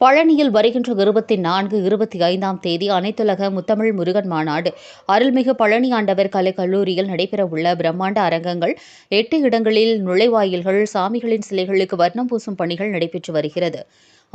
பழனியில் வருகின்ற இருபத்தி நான்கு இருபத்தி ஐந்தாம் தேதி அனைத்துலக முத்தமிழ் முருகன் மாநாடு. அருள்மிகு பழனி ஆண்டவர் கலை கல்லூரியில் நடைபெறவுள்ள பிரம்மாண்ட அரங்கங்கள் எட்டு இடங்களில் நுழைவாயில்கள் சாமிகளின் சிலைகளுக்கு வர்ணம் பூசும் பணிகள் நடைபெற்று வருகிறது.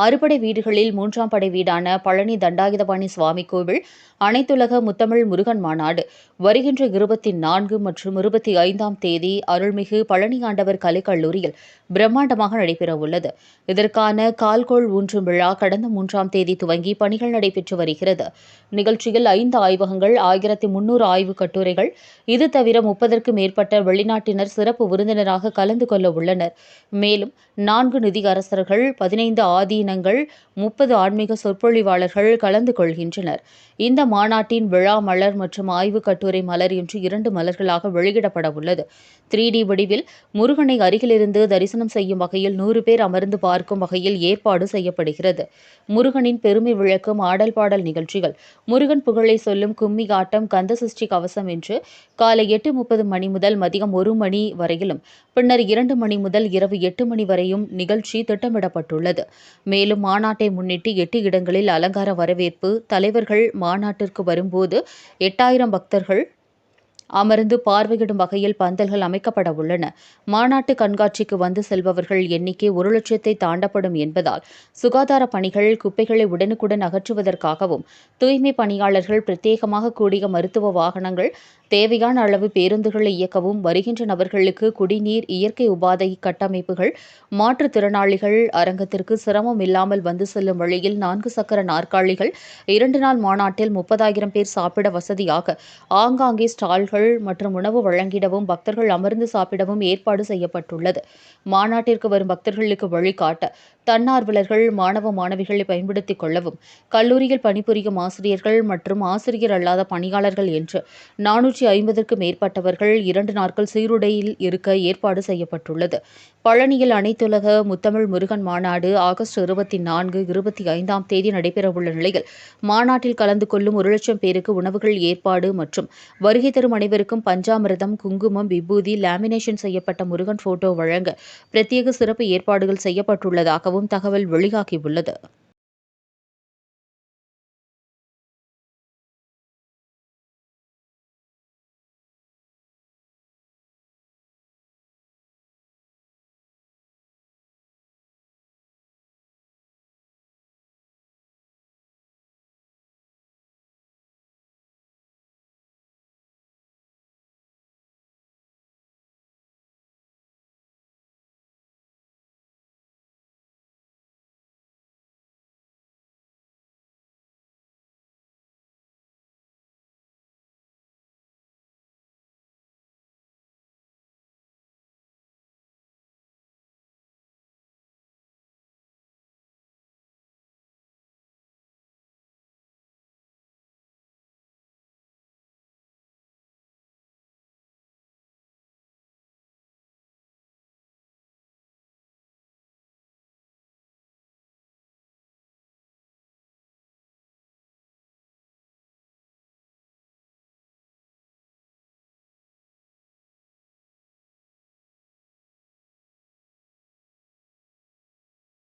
அறுபடை வீடுகளில் மூன்றாம் படை வீடான பழனி தண்டாயுதபாணி சுவாமி கோவில் அனைத்துலக முத்தமிழ் முருகன் மாநாடு. வருகின்ற இருபத்தி நான்கு மற்றும் இருபத்தி ஐந்தாம் தேதி அருள்மிகு பழனி ஆண்டவர் கலைக்கல்லூரியில் பிரம்மாண்டமாக நடைபெறவுள்ளது இதற்கான கால்கோள் ஊன்றும் விழா கடந்த மூன்றாம் தேதி துவங்கி பணிகள் நடைபெற்று வருகிறது. நிகழ்ச்சியில் ஐந்து ஆய்வகங்கள் ஆயிரத்தி முன்னூறு ஆய்வு கட்டுரைகள் இது தவிர முப்பதற்கு மேற்பட்ட வெளிநாட்டினர் சிறப்பு விருந்தினராக கலந்து கொள்ள உள்ளனர். மேலும் நான்கு நிதி அரசர்கள் பதினைந்து ஆதீனங்கள் முப்பது ஆன்மீக சொற்பொழிவாளர்கள் கலந்து கொள்கின்றனர். இந்த மாநாட்டின் விழா மலர் மற்றும் ஆய்வு கட்டுரை மலர் என்று இரண்டு மலர்களாக வெளியிடப்பட உள்ளது. த்ரீ டி வடிவில் முருகனை அருகிலிருந்து தரிசனம் செய்யும் வகையில் நூறு பேர் அமர்ந்து பார்க்கும் வகையில் ஏற்பாடு செய்யப்படுகிறது. முருகனின் பெருமை விளக்கும் ஆடல் பாடல் நிகழ்ச்சிகள். முருகன் புகழை சொல்லும் கும்மி ஆட்டம் கந்த சஷ்டி கவசம் என்று காலை எட்டு முப்பது மணி முதல் மதியம் ஒரு மணி வரையிலும் பின்னர் இரண்டு மணி முதல் இரவு எட்டு மணி வரையும் நிகழ்ச்சி திட்டமிடப்பட்டுள்ளது. மேலும் மாநாட்டை முன்னிட்டு எட்டு இடங்களில் அலங்கார வரவேற்பு தலைவர்கள் மாநாட்டிற்கு வரும்போது எட்டாயிரம் பக்தர்கள் அமர்ந்து பார்வையிடும் வகையில் பந்தல்கள் அமைக்கப்பட உள்ளன. மாநாட்டு கண்காட்சிக்கு வந்து செல்பவர்கள் எண்ணிக்கை ஒரு லட்சத்தை தாண்டப்படும் என்பதால் சுகாதார பணிகள் குப்பைகளை உடனுக்குடன் அகற்றுவதற்காகவும் தூய்மை பணியாளர்கள் பிரத்யேகமாக கூடிய மருத்துவ வாகனங்கள் தேவையான அளவு பேருந்துகளை இயக்கவும் வருகின்ற நபர்களுக்கு குடிநீர் இயற்கை உபாதை கட்டமைப்புகள் மாற்றுத்திறனாளிகள் அரங்கத்திற்கு சிரமம் இல்லாமல் வந்து செல்லும் வழியில் நான்கு சக்கர நாற்காலிகள் இரண்டு நாள் மாநாட்டில் முப்பதாயிரம் பேர் சாப்பிட வசதியாக ஆங்காங்கே ஸ்டால்கள் மற்றும் உணவு வழங்கிடவும் பக்தர்கள் அமர்ந்து சாப்பிடவும் ஏற்பாடு செய்யப்பட்டுள்ளது. மாநாட்டிற்கு வரும் பக்தர்களுக்கு வழிகாட்ட தன்னார்வலர்கள் மாணவ மாணவிகளை பயன்படுத்திக் கொள்ளவும் கல்லூரியில் பணிபுரியும் ஆசிரியர்கள் மற்றும் ஆசிரியர் அல்லாத பணியாளர்கள் என்று நானூற்றி ஐம்பதற்கும் மேற்பட்டவர்கள் இரண்டு நாட்கள் சீருடையில் இருக்க ஏற்பாடு செய்யப்பட்டுள்ளது. பழனியில் அனைத்துலக முத்தமிழ் முருகன் மாநாடு ஆகஸ்ட் இருபத்தி நான்கு இருபத்தி ஐந்தாம் தேதி நடைபெறவுள்ள நிலையில் மாநாட்டில் கலந்து கொள்ளும் ஒரு லட்சம் பேருக்கு உணவுகள் ஏற்பாடு மற்றும் வருகை தரும் அனைவருக்கும் பஞ்சாமிரதம் குங்குமம் விபூதி லேமினேஷன் செய்யப்பட்ட முருகன் போட்டோ வழங்க பிரத்யேக சிறப்பு ஏற்பாடுகள் செய்யப்பட்டுள்ளதாகவும் தகவல் வெளியாகியுள்ளது.